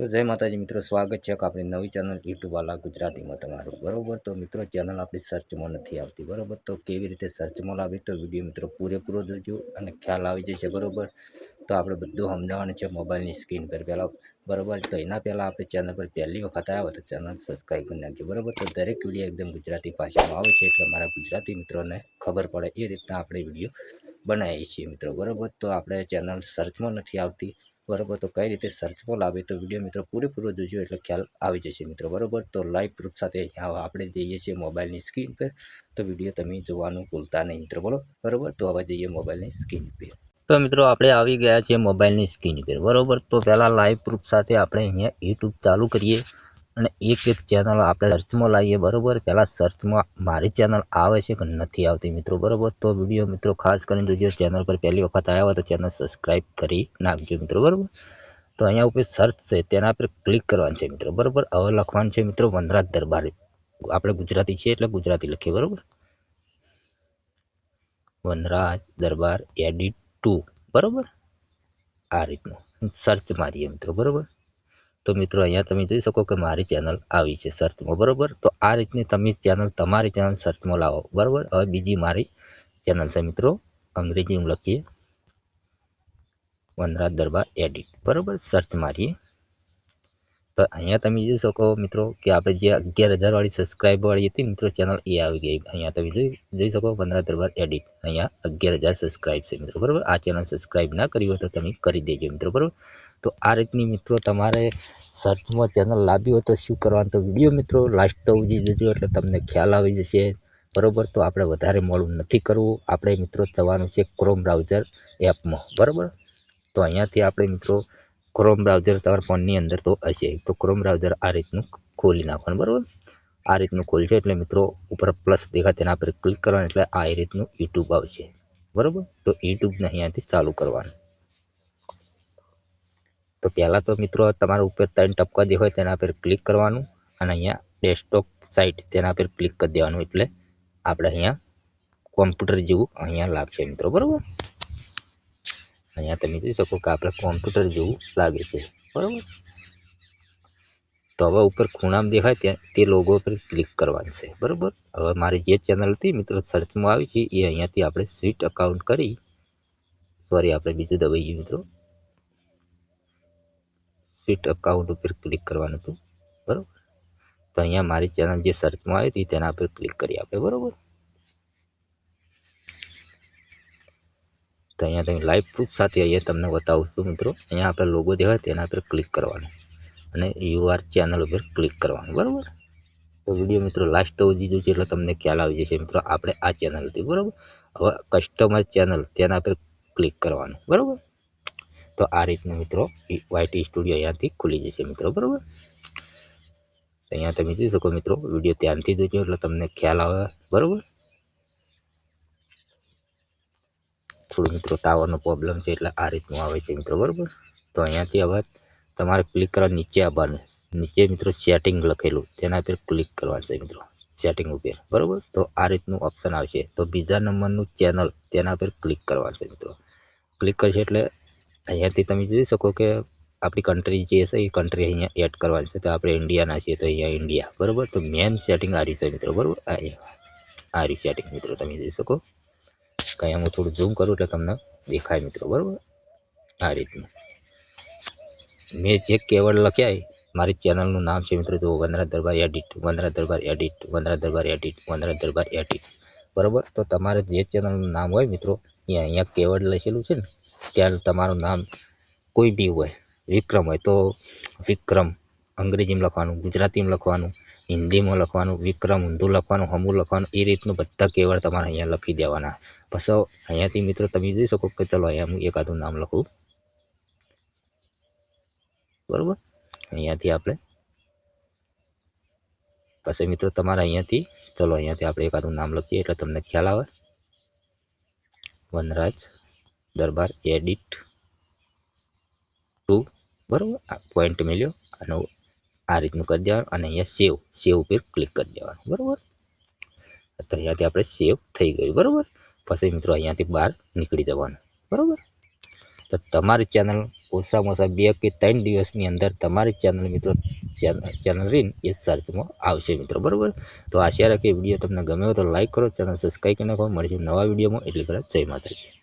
તો જય માતાજી મિત્રો, સ્વાગત છે કે આપણી નવી ચેનલ યુટ્યુબ વાલા ગુજરાતીમાં તમારું. બરાબર? તો મિત્રો, ચેનલ આપણી સર્ચમાં નથી આવતી, બરાબર? તો કેવી રીતે સર્ચમાં લાવી તો વીડિયો મિત્રો પૂરેપૂરો જોજો અને ખ્યાલ આવી જશે, બરોબર? તો આપણે બધું સમજાવવાનું છે મોબાઈલની સ્ક્રીન પર પહેલાં, બરોબર? તો એના પહેલાં આપણે ચેનલ પર પહેલી વખત આવ્યા તો ચેનલ સબસ્ક્રાઈબ કરી નાખજો, બરોબર? તો દરેક વીડિયો એકદમ ગુજરાતી ભાષામાં આવે છે એટલે મારા ગુજરાતી મિત્રોને ખબર પડે એ રીતના આપણે વીડિયો બનાવીએ છીએ મિત્રો, બરોબર? તો આપણે ચેનલ સર્ચમાં નથી આવતી બરોબર? તો કઈ રીતે સર્ચ સર્ચમાં આવે તો વીડિયો મિત્રો પૂરેપૂરો જોજો એટલે ખ્યાલ આવી જશે મિત્રો, બરોબર? તો લાઈવ પ્રૂફ સાથે આપણે જઈએ છીએ મોબાઈલની સ્ક્રીન પર. તો વીડિયો તમે જોવાનું ભૂલતા નહીં મિત્રો, બોલો? બરાબર? તો હવે જઈએ મોબાઈલની સ્ક્રીન પર. તો મિત્રો આપણે આવી ગયા છીએ મોબાઈલની સ્ક્રીન પર, બરોબર? તો પહેલાં લાઈવ પ્રૂફ સાથે આપણે અહીંયા યુટ્યુબ ચાલુ કરીએ. અને એક એક ચેનલ આપણે સર્ચમાં લાવીએ, બરોબર? પહેલાં સર્ચમાં મારી ચેનલ આવે છે કે નથી આવતી મિત્રો, બરાબર? તો વીડિયો મિત્રો ખાસ કરીને જોજો ચેનલ પર પહેલી વખત આવ્યા હોય તો ચેનલ સબસ્ક્રાઈબ કરી નાખજો મિત્રો, બરાબર? તો અહીંયા ઉપર સર્ચ છે, તેના પર ક્લિક કરવાનું છે મિત્રો, બરાબર? હવે લખવાનું છે મિત્રો વનરાજ દરબાર. આપણે ગુજરાતી છીએ એટલે ગુજરાતી લખીએ, બરાબર? વનરાજ દરબાર એડિટ ટુ બરાબર? આ રીતનું સર્ચ મારીએ મિત્રો, બરોબર? તો મિત્રો, અહીંયા તમે જોઈ શકો કે મારી ચેનલ આવી છે સર્ચમાં બરોબર? તો આ રીતની તમે ચેનલ તમારી ચેનલ સર્ચમાં લાવો, બરોબર? હવે બીજી મારી ચેનલ છે મિત્રો અંગ્રેજીમાં લખીએ. વનરાજ દરબાર એડિટ બરોબર? સર્ચ મારીએ તો અહીંયા તમે જોઈ શકો મિત્રો કે આપણે જે અગિયાર હજારવાળી વાળી વાળી હતી મિત્રો ચેનલ એ આવી ગઈ. અહીંયા તમે જોઈ જોઈ શકો પંદર દરબાર એડિટ અહીંયા અગિયાર હજાર સબસ્ક્રાઈબ છે મિત્રો, બરાબર? આ ચેનલ સબસ્ક્રાઈબ ના કરી હોય તો તમે કરી દેજો મિત્રો, બરાબર? તો આ રીતની મિત્રો તમારે સર્ચમાં ચેનલ લાવી હોય તો શું કરવાનું તો વીડિયો મિત્રો લાસ્ટ ઉજી જજો એટલે તમને ખ્યાલ આવી જશે. બરોબર? તો આપણે વધારે મોડું નથી કરવું. આપણે મિત્રો જવાનું છે ક્રોમ બ્રાઉઝર એપમાં બરાબર? તો અહીંયાથી આપણે મિત્રો ક્રોમ બ્રાઉઝર તમારા ફોનની અંદર તો હશે. તો ક્રોમ બ્રાઉઝર આ રીતનું ખોલી નાખવાનું, બરાબર? આ રીતનું ખોલશે એટલે મિત્રો ઉપર પ્લસ દેખાય તેના પર ક્લિક કરવાનું એટલે આ રીતનું યુટ્યુબ આવશે. બરોબર? તો યુટ્યુબને અહીંયાથી ચાલુ કરવાનું. તો પહેલાં તો મિત્રો તમારા ઉપર ત્રણ ટપકા દેખાય તેના પર ક્લિક કરવાનું અને અહીંયા ડેસ્કટોપ સાઇટ તેના પર ક્લિક કરી દેવાનું એટલે આપણે અહીંયા કોમ્પ્યુટર જેવું અહીંયા લાગશે મિત્રો, બરાબર? અહીંયા તમે જોઈ શકો કે આપણે કોમ્પ્યુટર જેવું લાગે છે. બરાબર? તો હવે ઉપર ખૂણામાં દેખાય ત્યાં તે લોગો પર ક્લિક કરવાનું છે. બરાબર? હવે મારી જે ચેનલ હતી મિત્રો સર્ચમાં આવી છે, એ અહીંયાથી આપણે સ્વીટ અકાઉન્ટ કરી. સોરી આપણે બીજું દબાઈએ મિત્રો. સ્વીટ અકાઉન્ટ ઉપર ક્લિક કરવાનું હતું. બરાબર? તો અહીંયા મારી ચેનલ જે સર્ચમાં આવી હતી, તેના પર ક્લિક કરી આપણે બરાબર? તો અહીંયા તમે લાઈવ પ્રૂફ સાથે અહીંયા તમને બતાવું છું મિત્રો. અહીંયા આપણે લોગો દેખાય તેના પર ક્લિક કરવાનું અને યુઆર ચેનલ ઉપર ક્લિક કરવાનું, બરાબર? તો વીડિયો મિત્રો લાસ્ટ સુધી જોજો એટલે તમને ખ્યાલ આવી જશે મિત્રો, આપણે આ ચેનલથી બરાબર? હવે કસ્ટમર ચેનલ તેના પર ક્લિક કરવાનું, બરાબર? તો આ રીતનું મિત્રો વાયટી સ્ટુડિયો અહીંયાથી ખુલી જશે મિત્રો, બરાબર? અહીંયા તમે જોઈ શકો મિત્રો વીડિયો ધ્યાનથી જોજો એટલે તમને ખ્યાલ આવે, બરાબર? થોડું મિત્રો ટાવરનો પ્રોબ્લેમ છે એટલે આ રીતનું આવે છે મિત્રો, બરાબર? તો અહીંયાથી હવે તમારે ક્લિક કરવા નીચે આવવાનું. નીચે મિત્રો સેટિંગ લખેલું, તેના પર ક્લિક કરવાનું છે મિત્રો સેટિંગ ઉપર, બરાબર? તો આ રીતનું ઓપ્શન આવશે તો બીજા નંબરનું ચેનલ તેના પર ક્લિક કરવાનું છે મિત્રો. ક્લિક કરશે એટલે અહીંયાથી તમે જોઈ શકો કે આપણી કન્ટ્રી જે છે, એ કન્ટ્રી અહીંયા એડ કરવાની છે. તો આપણે ઇન્ડિયાના છીએ, તો અહીંયા ઇન્ડિયા બરાબર? તો મેન સેટિંગ આ રીતે મિત્રો, બરાબર? આ રીતે સેટિંગ મિત્રો, તમે જોઈ શકો. કંઈ હું થોડું ઝૂમ કરું એટલે તમને દેખાય મિત્રો, બરાબર? આ રીતનું. મેં જે કેવળ લખ્યા મારી ચેનલનું નામ છે મિત્રો જો Vandara Darbar edit Vandara Darbar edit Vandara Darbar edit Vandara Darbar edit બરાબર? તો તમારે જે ચેનલનું નામ હોય મિત્રો, એ અહીંયા કેવળ લખેલું છે ને, ત્યાં તમારું નામ કોઈ બી હોય, વિક્રમ હોય, તો વિક્રમ અંગ્રેજીમાં લખવાનું ગુજરાતીમાં લખવાનું હિન્દીમાં લખવાનું, વિક્રમ, ઊંધું લખવાનું, હમું લખવાનું, એ રીતનું બધા કેવળ તમારે અહીંયા લખી દેવાના. પછી અહીંયાથી મિત્રો તમે જોઈ શકો કે ચલો અહીંયા હું એકાદું નામ લખું. બરાબર? અહીંયાથી આપણે પછી મિત્રો તમારે અહીંયાથી, ચલો અહીંયાથી આપણે એકાદું નામ લખીએ એટલે તમને ખ્યાલ આવે. વનરાજ દરબાર એડિટ ટુ બરાબર? પોઈન્ટ મેળ્યો અને આ રીતનું કરી દેવાનું અને અહીંયા સેવ સેવ ઉપર ક્લિક કરી દેવાનું, બરાબર? તો અહીંયાથી આપણે સેવ થઈ ગયું, બરાબર? પછી મિત્રો અહીંયાથી બહાર નીકળી જવાનું, બરાબર? તો તમારી ચેનલ ઓછામાં ઓછા બે કે ત્રણ દિવસની અંદર તમારી ચેનલ મિત્રો ચેનલ રીન એ સર્ચમાં આવશે મિત્રો, બરાબર? તો આશા રાખીએ વીડિયો તમને ગમ્યો તો લાઈક કરો ચેનલ સબસ્ક્રાઈબ કરી નાખો, મળશે નવા વિડીયોમાં એટલી કદાચ જય માતાજી.